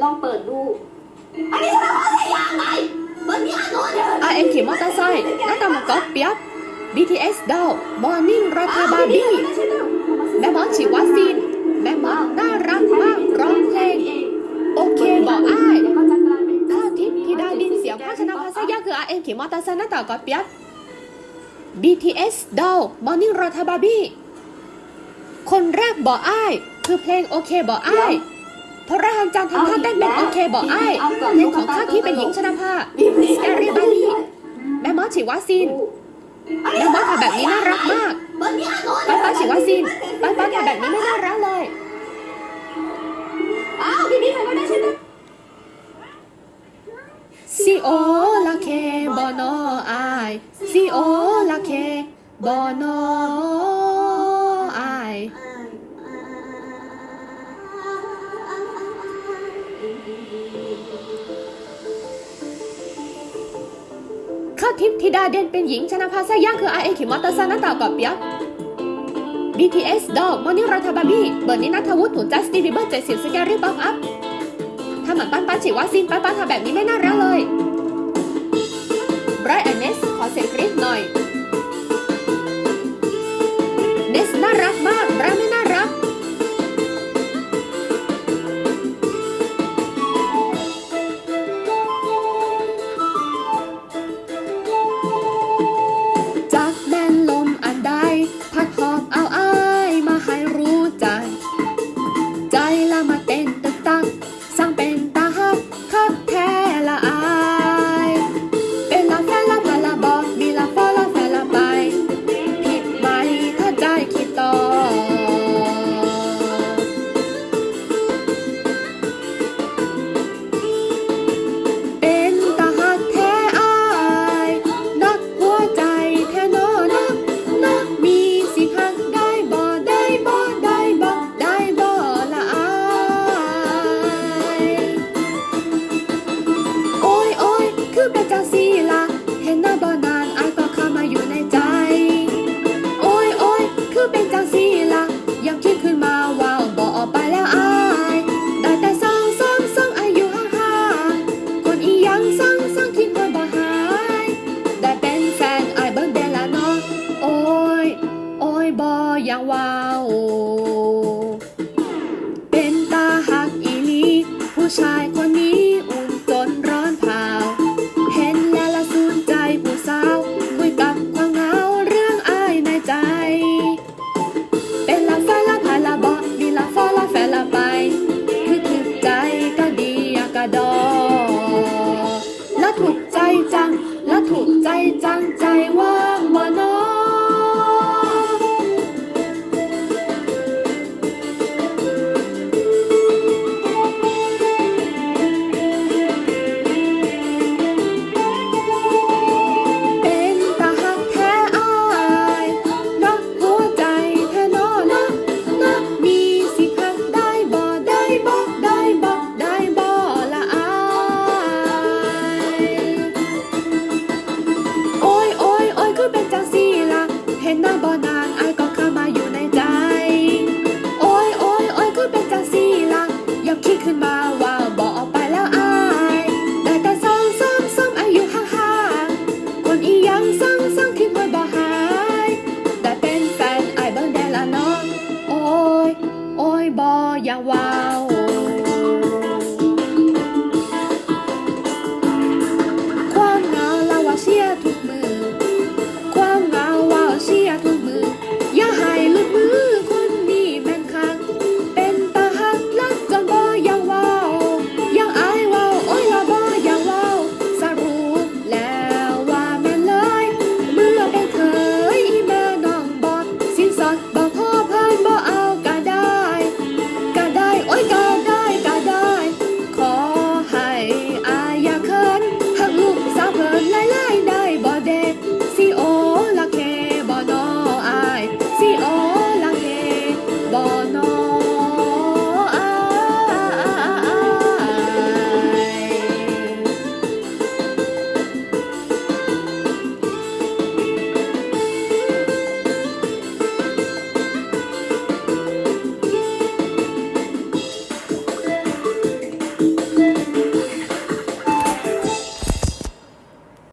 ลองเปิดดู อันนี้ฉันเอาอะไรอย่างไรมันมีอันโน้นเดียว RM ขี่มอเตอร์ไซค์หน้าตามังกรเปียก BTS ดาวมอร์นิ่งราคาบาร์บี้แม่หมอฉีดวัคซีนแม่หมอน่ารักมากร้องเพลง โอเคบอกอ้ายก็จะกลายเป็นข้าวทิพย์ธิดาดินเสียงภาชนะภาษายาคือ RM ขี่มอเตอร์ไซค์หน้าตากอดเปียก BTS ดาวมอร์นิ่งราคาบาร์บี้คนแรกบอกอ้ายคือเพลงโอเคบอกอ้ายเพราะรหันจานทำท่าเต้นเป็นโอเคบอกอ้ายเพลงของข้าที่เป็นหญิงชนะภาบีบนี่สแกรี่บาร์บี้แม่หมอฉีดวัคซีนแม่หมอทำแบบนี้น่ารักมากมันมีอันโน้นป้าป้าฉีดวัคซีนป้าป้าทำแบบนี้ไม่น่ารักเลยอ้าวพี่นี่ใครก็ได้ใช่ไหมซีโอลาเคบอนอไอซีโอลาเคบอนอไอ ข้าทิพย์ธิดาเด่นเป็นหญิงชนะภาษาย่างคือไอเอขิมอเตอร์ซานาตากอบเปียก BTS ดอกมอนี่รัฐบาบี้เบอร์นี้นัทวุฒิถูกจัสตินบีเบอร์เจ็ดสิบสแกรี่บัฟอัพถ้าเหมือนปั้นปั้นฉีดวัคซีนปั้นปั้นทำแบบนี้ไม่น่ารักเลยไบรท์แอนเนสขอเสียงกรี๊ดหน่อย เนสน่ารักมาก ถ้าใจคิด ผู้ชายคนนี้อุ่นจนร้อนเผาเห็นแล้วละสูนใจผู้สาวคุยกับความเหงาเรื่องอายในใจ เป็นละแฟนละพาละบอกดีละฟอละแฟละไป คือถูกใจก็ดีอยากกระดอและถูกใจจังและถูกใจจังใจว่างบ่เนอ now.